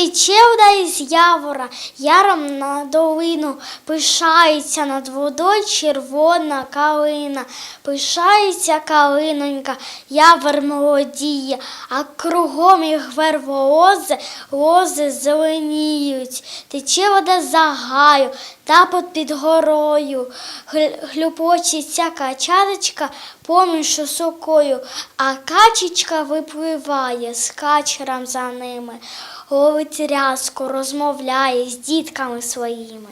Тече із явора, яром на долину, пишається над водою червона калина, пишається калинонька, явор молодіє, а кругом їх верволози, лози зеленіють. Тече вода за гаю, тапот під горою, Глюпочиться качаночка поміж сокою, а качечка випливає з качером за ними, ловить рязку, розмовляє з дітками своїми.